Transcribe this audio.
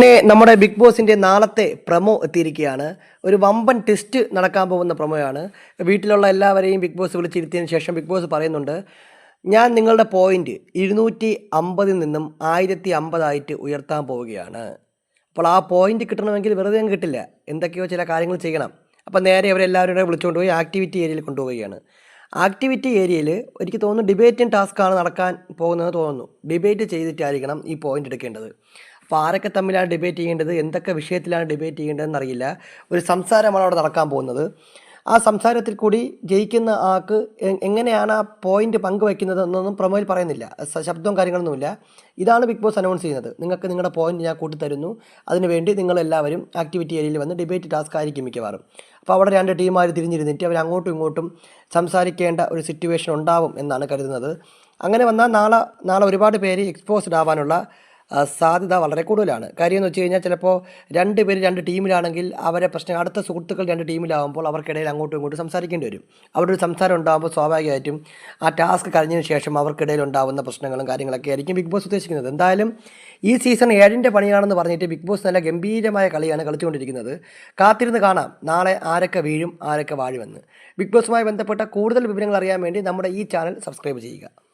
പിന്നെ നമ്മുടെ ബിഗ് ബോസിന്റെ നാളത്തെ പ്രമോ എത്തിയിരിക്കുകയാണ്. ഒരു വമ്പൻ ടെസ്റ്റ് നടക്കാൻ പോകുന്ന പ്രമോയാണ്. വീട്ടിലുള്ള എല്ലാവരെയും ബിഗ് ബോസ് വിളിച്ചിരുത്തിയതിന് ശേഷം ബിഗ് ബോസ് പറയുന്നുണ്ട് ഞാൻ നിങ്ങളുടെ പോയിന്റ് ഇരുന്നൂറ്റി അമ്പതിൽ നിന്നും ആയിരത്തി അമ്പതായിട്ട് ഉയർത്താൻ പോവുകയാണ്. അപ്പോൾ ആ പോയിന്റ് കിട്ടണമെങ്കിൽ വെറുതെ അങ്ങ് കിട്ടില്ല. എന്തൊക്കെയോ ചില കാര്യങ്ങൾ ചെയ്യണം. അപ്പോൾ നേരെ അവരെല്ലാവരും വിളിച്ചുകൊണ്ട് പോയി ആക്ടിവിറ്റി ഏരിയയിൽ കൊണ്ടുപോവുകയാണ്. ആക്ടിവിറ്റി ഏരിയയിൽ എനിക്ക് തോന്നുന്നു ഡിബേറ്റിംഗ് ടാസ്ക്കാണ് നടക്കാൻ പോകുന്നതെന്ന് തോന്നുന്നു. ഡിബേറ്റ് ചെയ്തിട്ടായിരിക്കണം ഈ പോയിന്റ് എടുക്കേണ്ടത്. അപ്പോൾ ആരൊക്കെ തമ്മിലാണ് ഡിബേറ്റ് ചെയ്യേണ്ടത്? എന്തൊക്കെ വിഷയത്തിലാണ് ഡിബേറ്റ് ചെയ്യേണ്ടതെന്ന് അറിയില്ല. ഒരു സംസാരമാണ് അവിടെ നടക്കാൻ പോകുന്നത്. ആ സംസാരത്തിൽ കൂടി ജയിക്കുന്ന ആൾക്ക് എങ്ങനെയാണ് ആ പോയിന്റ് പങ്കുവയ്ക്കുന്നത് എന്നൊന്നും പ്രൊമോയിൽ പറയുന്നില്ല. ശബ്ദവും കാര്യങ്ങളൊന്നുമില്ല. ഇതാണ് ബിഗ് ബോസ് അനൗൺസ് ചെയ്യുന്നത്. നിങ്ങൾക്ക് നിങ്ങളുടെ പോയിന്റ് ഞാൻ കൂട്ടിത്തരുന്നു. അതിനുവേണ്ടി നിങ്ങളെല്ലാവരും ആക്ടിവിറ്റി ഏരിയയിൽ വന്ന് ഡിബേറ്റ് ടാസ്ക് ആയിരിക്കും മിക്കവാറും. അപ്പോൾ അവിടെ രണ്ട് ടീമാർ തിരിഞ്ഞിരുന്നിട്ട് അവർ അങ്ങോട്ടും ഇങ്ങോട്ടും സംസാരിക്കേണ്ട ഒരു സിറ്റുവേഷൻ ഉണ്ടാവും എന്നാണ് കരുതുന്നത്. അങ്ങനെ വന്നാൽ നാളെ നാളെ ഒരുപാട് പേര് എക്സ്പോസ്ഡ് ആവാനുള്ള സാധ്യത വളരെ കൂടുതലാണ്. കാര്യം എന്ന് വെച്ച് കഴിഞ്ഞാൽ ചിലപ്പോൾ രണ്ട് പേര് രണ്ട് ടീമിലാണെങ്കിൽ അവരെ പ്രശ്നം അടുത്ത സുഹൃത്തുക്കൾ രണ്ട് ടീമിലാവുമ്പോൾ അവർക്കിടയിൽ അങ്ങോട്ടും ഇങ്ങോട്ടും സംസാരിക്കേണ്ടി വരും. അവിടെ ഒരു സംസാരം ഉണ്ടാകുമ്പോൾ സ്വാഭാവികമായിട്ടും ആ ടാസ്ക് കഴിഞ്ഞതിന് ശേഷം അവർക്കിടയിൽ ഉണ്ടാകുന്ന പ്രശ്നങ്ങളും കാര്യങ്ങളൊക്കെ ആയിരിക്കും ബിഗ് ബോസ് ഉദ്ദേശിക്കുന്നത്. എന്തായാലും ഈ സീസൺ ഏഴിന്റെ പണിയാണെന്ന് പറഞ്ഞിട്ട് ബിഗ് ബോസ് നല്ല ഗംഭീരമായ കളിയാണ് കളിച്ചുകൊണ്ടിരിക്കുന്നത്. കാത്തിരുന്ന് കാണാം നാളെ ആരൊക്കെ വീഴും ആരൊക്കെ വാഴുമെന്ന്. ബിഗ് ബോസുമായി ബന്ധപ്പെട്ട കൂടുതൽ വിവരങ്ങൾ അറിയാൻ വേണ്ടി നമ്മുടെ ഈ ചാനൽ സബ്സ്ക്രൈബ് ചെയ്യുക.